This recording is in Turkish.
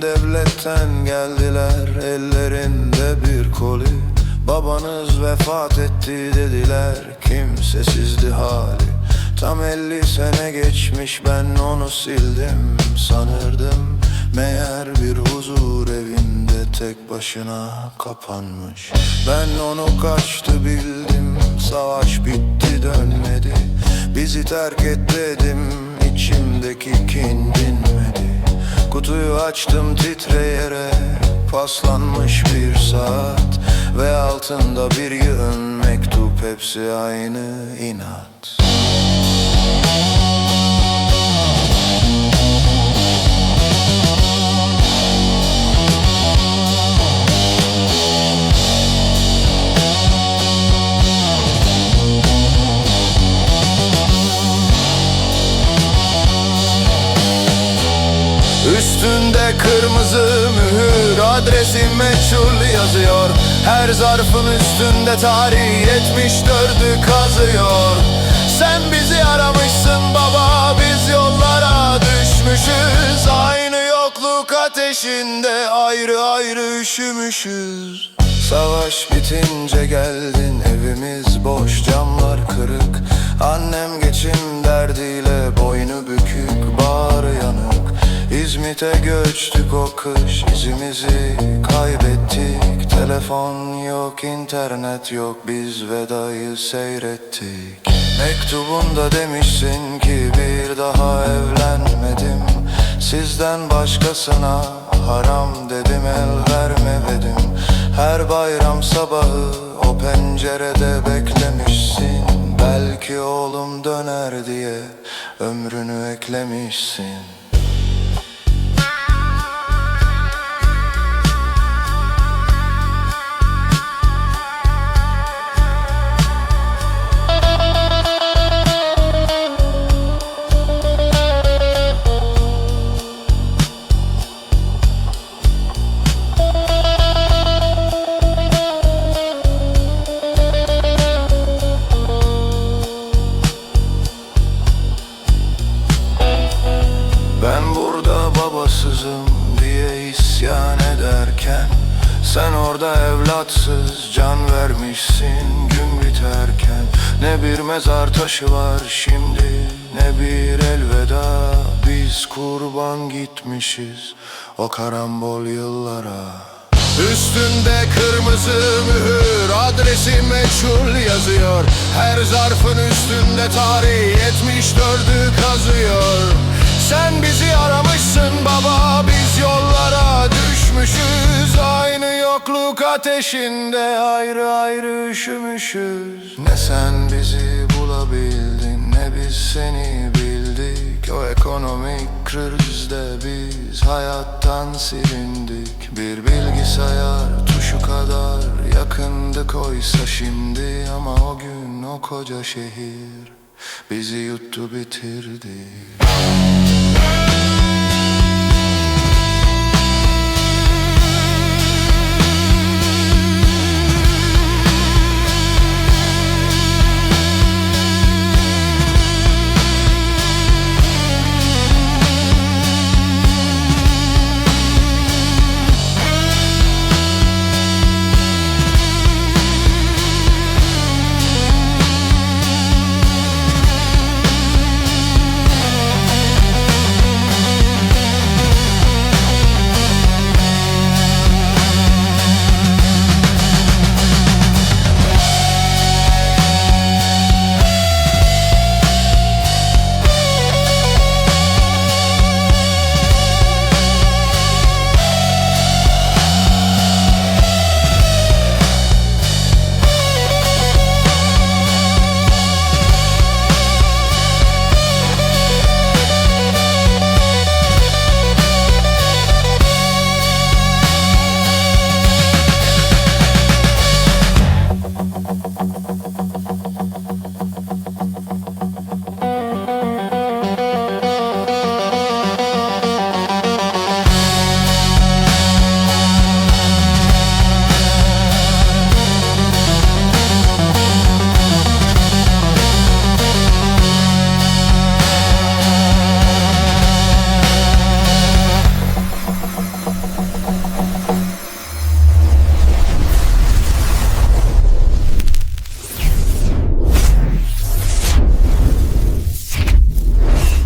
Gurbetlerden geldiler ellerinde bir koli. Babanız vefat etti dediler kimsesizdi hali. Tam elli sene geçmiş ben onu sildim sanırdım. Meğer bir huzur evinde tek başına kapanmış. Ben onu kaçtı bildim savaş bitti dönmedi. Bizi terk et dedim içimdeki kin Kutuyu açtım titreyerek paslanmış bir saat Ve altında bir yığın mektup hepsi aynı inat Üstünde kırmızı mühür adresim meçhul yazıyor. Her zarfın üstünde tarih 74'ü kazıyor. Sen bizi aramışsın baba biz yollara düşmüşüz. Aynı yokluk ateşinde ayrı ayrı üşümüşüz. Savaş bitince geldin evimiz boş camlar İzmit'e göçtük o kış izimizi kaybettik. Telefon yok internet yok biz vedayı seyrettik. Mektubunda demişsin ki bir daha evlenmedim. Sizden başkasına haram dedim el vermedim Her bayram sabahı o pencerede beklemişsin. Belki oğlum döner diye ömrünü eklemişsin babasızım diye isyan ederken Sen orada evlatsız can vermişsin gün biterken. Ne bir mezar taşı var şimdi ne bir elveda. Biz kurban gitmişiz o karambol yıllara. Üstünde kırmızı mühür adresi meçhul yazıyor. Her zarfın üstünde tarih 74'ü kazıyor ateşinde ayrı ayrı üşümüşüz. Ne sen bizi bulabildin ne biz seni bildik. O ekonomik krizde biz hayattan silindik. Bir bilgisayar tuşu kadar yakındık oysa şimdi. Ama o gün o koca şehir bizi yuttu bitirdi